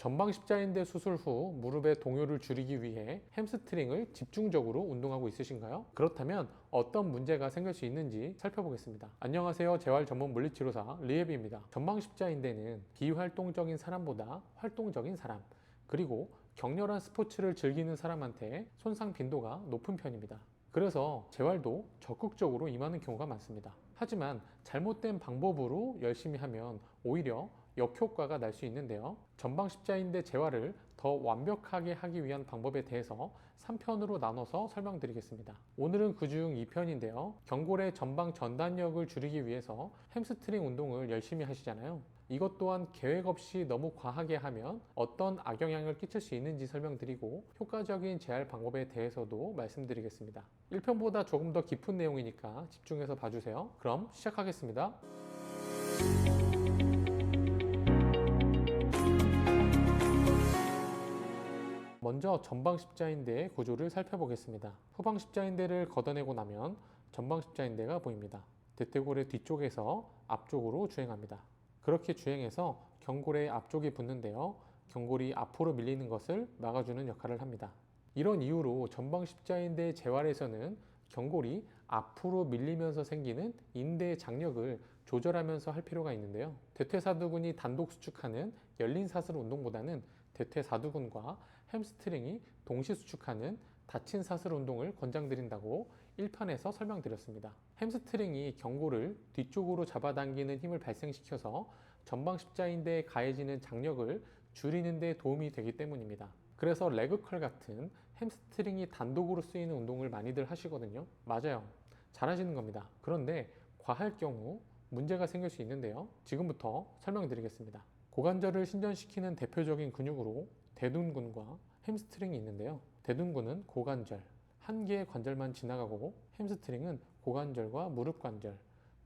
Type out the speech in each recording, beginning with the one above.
전방 십자인대 수술 후 무릎의 동요를 줄이기 위해 햄스트링을 집중적으로 운동하고 있으신가요? 그렇다면 어떤 문제가 생길 수 있는지 살펴보겠습니다. 안녕하세요. 재활 전문 물리치료사 리에비입니다. 전방 십자인대는 비활동적인 사람보다 활동적인 사람, 그리고 격렬한 스포츠를 즐기는 사람한테 손상 빈도가 높은 편입니다. 그래서 재활도 적극적으로 임하는 경우가 많습니다. 하지만 잘못된 방법으로 열심히 하면 오히려 역효과가 날 수 있는데요. 전방 십자인대 재활을 더 완벽하게 하기 위한 방법에 대해서 3편으로 나눠서 설명드리겠습니다. 오늘은 그중 2편인데요. 경골의 전방 전단력을 줄이기 위해서 햄스트링 운동을 열심히 하시잖아요. 이것 또한 계획 없이 너무 과하게 하면 어떤 악영향을 끼칠 수 있는지 설명드리고 효과적인 재활 방법에 대해서도 말씀드리겠습니다. 1편보다 조금 더 깊은 내용이니까 집중해서 봐주세요. 그럼 시작하겠습니다. 먼저 전방 십자인대의 구조를 살펴보겠습니다. 후방 십자인대를 걷어내고 나면 전방 십자인대가 보입니다. 대퇴골의 뒤쪽에서 앞쪽으로 주행합니다. 그렇게 주행해서 경골의 앞쪽에 붙는데요. 경골이 앞으로 밀리는 것을 막아주는 역할을 합니다. 이런 이유로 전방 십자인대 재활에서는 경골이 앞으로 밀리면서 생기는 인대의 장력을 조절하면서 할 필요가 있는데요. 대퇴사두근이 단독 수축하는 열린 사슬 운동보다는 대퇴사두근과 햄스트링이 동시 수축하는 닫힌 사슬 운동을 권장드린다고 1편에서 설명드렸습니다. 햄스트링이 경골을 뒤쪽으로 잡아당기는 힘을 발생시켜서 전방 십자인대에 가해지는 장력을 줄이는 데 도움이 되기 때문입니다. 그래서 레그컬 같은 햄스트링이 단독으로 쓰이는 운동을 많이들 하시거든요. 맞아요. 잘하시는 겁니다. 그런데 과할 경우 문제가 생길 수 있는데요. 지금부터 설명드리겠습니다. 고관절을 신전시키는 대표적인 근육으로 대둔근과 햄스트링이 있는데요. 대둔근은 고관절, 한 개의 관절만 지나가고 햄스트링은 고관절과 무릎 관절,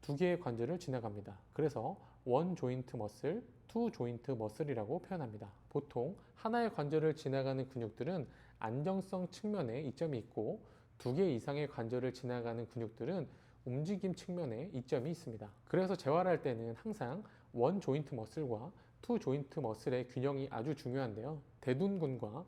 두 개의 관절을 지나갑니다. 그래서 원 조인트 머슬, 투 조인트 머슬이라고 표현합니다. 보통 하나의 관절을 지나가는 근육들은 안정성 측면에 이점이 있고 두 개 이상의 관절을 지나가는 근육들은 움직임 측면에 이점이 있습니다. 그래서 재활할 때는 항상 원 조인트 머슬과 투 조인트 머슬의 균형이 아주 중요한데요. 대둔근과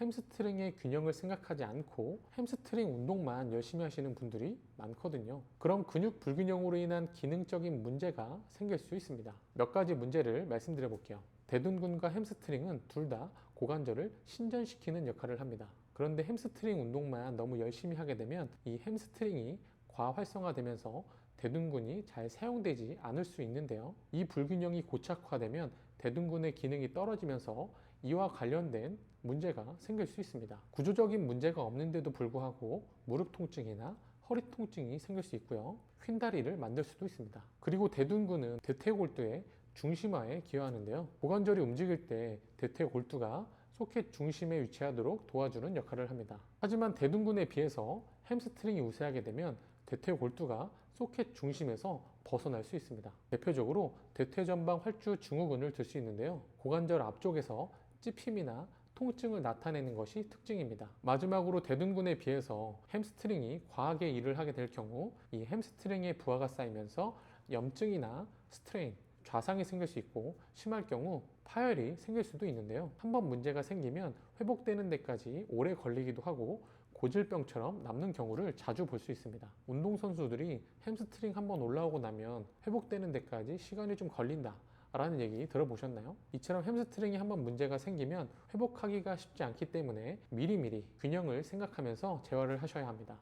햄스트링의 균형을 생각하지 않고 햄스트링 운동만 열심히 하시는 분들이 많거든요. 그럼 근육 불균형으로 인한 기능적인 문제가 생길 수 있습니다. 몇 가지 문제를 말씀드려 볼게요. 대둔근과 햄스트링은 둘 다 고관절을 신전시키는 역할을 합니다. 그런데 햄스트링 운동만 너무 열심히 하게 되면 이 햄스트링이 과활성화되면서 대둔근이 잘 사용되지 않을 수 있는데요. 이 불균형이 고착화되면 대둔근의 기능이 떨어지면서 이와 관련된 문제가 생길 수 있습니다. 구조적인 문제가 없는데도 불구하고 무릎 통증이나 허리 통증이 생길 수 있고요. 휜다리를 만들 수도 있습니다. 그리고 대둔근은 대퇴골두의 중심화에 기여하는데요. 고관절이 움직일 때 대퇴골두가 소켓 중심에 위치하도록 도와주는 역할을 합니다. 하지만 대둔근에 비해서 햄스트링이 우세하게 되면 대퇴골두가 소켓 중심에서 벗어날 수 있습니다. 대표적으로 대퇴전방 활주 증후군을 들 수 있는데요. 고관절 앞쪽에서 찝힘이나 통증을 나타내는 것이 특징입니다. 마지막으로 대둔근에 비해서 햄스트링이 과하게 일을 하게 될 경우 이 햄스트링의 부하가 쌓이면서 염증이나 스트레인, 좌상이 생길 수 있고 심할 경우 파열이 생길 수도 있는데요. 한번 문제가 생기면 회복되는 데까지 오래 걸리기도 하고 고질병처럼 남는 경우를 자주 볼 수 있습니다. 운동선수들이 햄스트링 한번 올라오고 나면 회복되는 데까지 시간이 좀 걸린다. 라는 얘기 들어보셨나요? 이처럼 햄스트링이 한번 문제가 생기면 회복하기가 쉽지 않기 때문에 미리미리 균형을 생각하면서 재활을 하셔야 합니다.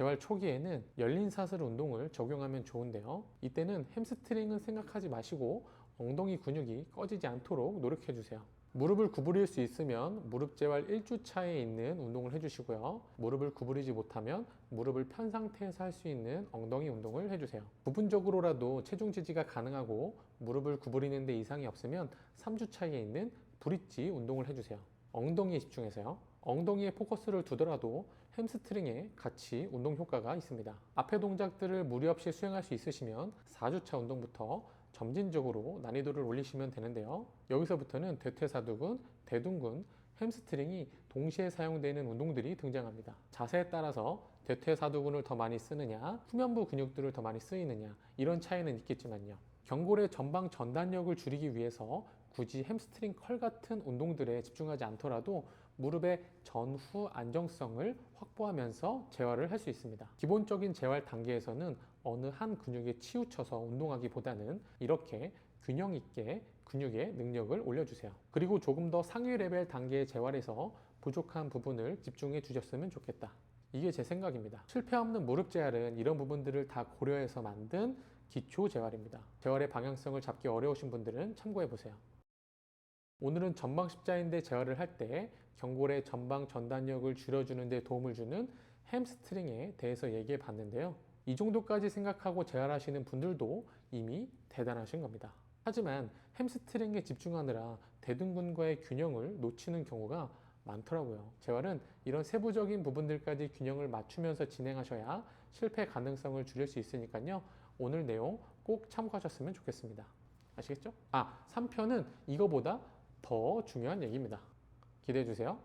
재활 초기에는 열린 사슬 운동을 적용하면 좋은데요. 이때는 햄스트링은 생각하지 마시고 엉덩이 근육이 꺼지지 않도록 노력해 주세요. 무릎을 구부릴 수 있으면 무릎 재활 1주 차에 있는 운동을 해주시고요. 무릎을 구부리지 못하면 무릎을 편 상태에서 할 수 있는 엉덩이 운동을 해주세요. 부분적으로라도 체중 지지가 가능하고 무릎을 구부리는 데 이상이 없으면 3주 차에 있는 브릿지 운동을 해주세요. 엉덩이에 집중해서요. 엉덩이에 포커스를 두더라도 햄스트링에 같이 운동 효과가 있습니다. 앞의 동작들을 무리 없이 수행할 수 있으시면 4주차 운동부터 점진적으로 난이도를 올리시면 되는데요. 여기서부터는 대퇴사두근, 대둔근, 햄스트링이 동시에 사용되는 운동들이 등장합니다. 자세에 따라서 대퇴사두근을 더 많이 쓰느냐, 후면부 근육들을 더 많이 쓰이느냐, 이런 차이는 있겠지만요. 경골의 전방 전단력을 줄이기 위해서 굳이 햄스트링 컬 같은 운동들에 집중하지 않더라도 무릎의 전후 안정성을 확보하면서 재활을 할 수 있습니다. 기본적인 재활 단계에서는 어느 한 근육에 치우쳐서 운동하기보다는 이렇게 균형 있게 근육의 능력을 올려주세요. 그리고 조금 더 상위 레벨 단계의 재활에서 부족한 부분을 집중해 주셨으면 좋겠다. 이게 제 생각입니다. 실패 없는 무릎 재활은 이런 부분들을 다 고려해서 만든 기초 재활입니다. 재활의 방향성을 잡기 어려우신 분들은 참고해 보세요. 오늘은 전방 십자인대 재활을 할때 경골의 전방 전단력을 줄여주는 데 도움을 주는 햄스트링에 대해서 얘기해 봤는데요. 이 정도까지 생각하고 재활하시는 분들도 이미 대단하신 겁니다. 하지만 햄스트링에 집중하느라 대둔근과의 균형을 놓치는 경우가 많더라고요. 재활은 이런 세부적인 부분들까지 균형을 맞추면서 진행하셔야 실패 가능성을 줄일 수 있으니까요. 오늘 내용 꼭 참고하셨으면 좋겠습니다. 아시겠죠? 아, 3편은 이거보다 더 중요한 얘기입니다. 기대해 주세요.